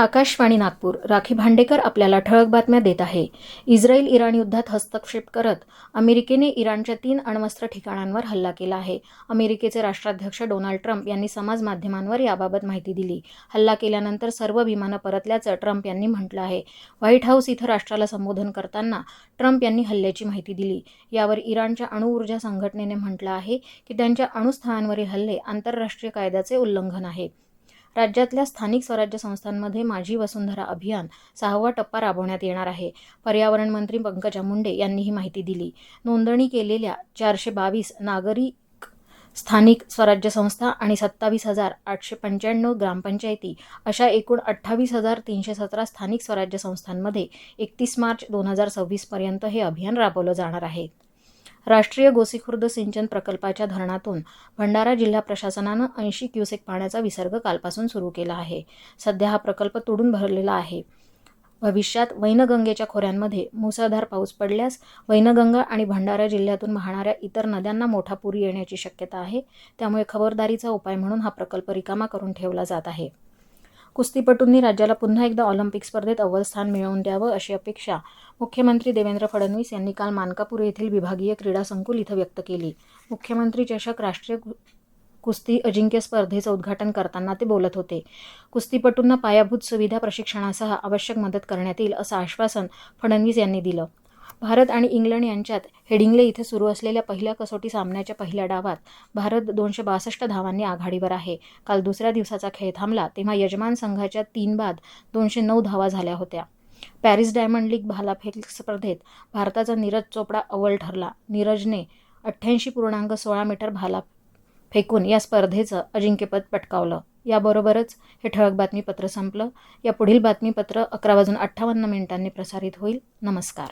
आकाशवाणी नागपूर राखी भांडेकर आपल्याला ठळक बातम्या देत आहे. इस्रायल इराण युद्धात हस्तक्षेप करत अमेरिकेने इराणच्या तीन अण्वस्त्र ठिकाणांवर हल्ला केला आहे. अमेरिकेचे राष्ट्राध्यक्ष डोनाल्ड ट्रम्प यांनी समाज माध्यमांवर याबाबत माहिती दिली. हल्ला केल्यानंतर सर्व विमानं परतल्याचं ट्रम्प यांनी म्हटलं आहे. व्हाईट हाऊस इथं राष्ट्राला संबोधन करताना ट्रम्प यांनी हल्ल्याची माहिती दिली. यावर इराणच्या अणुऊर्जा संघटनेने म्हटलं आहे की त्यांच्या अणुस्थळांवरील हल्ले आंतरराष्ट्रीय कायद्याचे उल्लंघन आहे. राज्यातल्या स्थानिक स्वराज्य संस्थांमध्ये माझी वसुंधरा अभियान सहावा टप्पा राबवण्यात येणार आहे. पर्यावरण मंत्री पंकजा मुंडे यांनी ही माहिती दिली. नोंदणी केलेल्या चारशे बावीस नागरिक स्थानिक स्वराज्य संस्था आणि सत्तावीस हजार आठशे पंच्याण्णव ग्रामपंचायती अशा एकूण अठ्ठावीस हजार तीनशे सतरा स्थानिक स्वराज्य संस्थांमध्ये एकतीस मार्च दोन हजार सव्वीसपर्यंत हे अभियान राबवलं जाणार आहे. राष्ट्रीय गोसीखुर्द सिंचन प्रकल्पाच्या धरणातून भंडारा जिल्हा प्रशासनानं ऐंशी क्युसेक पाण्याचा विसर्ग कालपासून सुरू केला आहे. सध्या हा प्रकल्प तुडून भरलेला आहे. भविष्यात वैनगंगेच्या खोऱ्यांमध्ये मुसळधार पाऊस पडल्यास वैनगंगा आणि भंडारा जिल्ह्यातून वाहणाऱ्या इतर नद्यांना मोठा पूर येण्याची शक्यता आहे. त्यामुळे खबरदारीचा उपाय म्हणून हा प्रकल्प रिकामा करून ठेवला जात आहे. कुस्तीपटूंनी राज्याला पुन्हा एकदा ऑलिम्पिक स्पर्धेत अव्वल स्थान मिळवून द्यावं अशी अपेक्षा मुख्यमंत्री देवेंद्र फडणवीस यांनी काल मानकापूर येथील विभागीय क्रीडा संकुल इथं व्यक्त केली. मुख्यमंत्री चषक राष्ट्रीय कु- कुस्ती अजिंक्य स्पर्धेचं उद्घाटन करताना ते बोलत होते. कुस्तीपटूंना पायाभूत सुविधा प्रशिक्षणासह आवश्यक मदत करण्यात येईल असं आश्वासन फडणवीस यांनी दिलं. भारत आणि इंग्लंड यांच्यात हेडिंग्ले इथे सुरू असलेल्या पहिल्या कसोटी सामन्याच्या पहिल्या डावात भारत दोनशे बासष्ट धावांनी आघाडीवर आहे. काल दुसऱ्या दिवसाचा खेळ थांबला तेव्हा यजमान संघाच्या तीन बाद दोनशे नऊ धावा झाल्या होत्या. पॅरिस डायमंड लीग भालाफेक स्पर्धेत भारताचा नीरज चोपडा अव्वल ठरला. नीरजने अठ्ठ्याऐंशी पूर्णांक सोळा मीटर भाला फेकून या स्पर्धेचं अजिंक्यपद पटकावलं. याबरोबरच हे ठळक बातमीपत्र संपलं. या पुढील बातमीपत्र अकरा वाजून अठ्ठावन्न मिनिटांनी प्रसारित होईल. नमस्कार.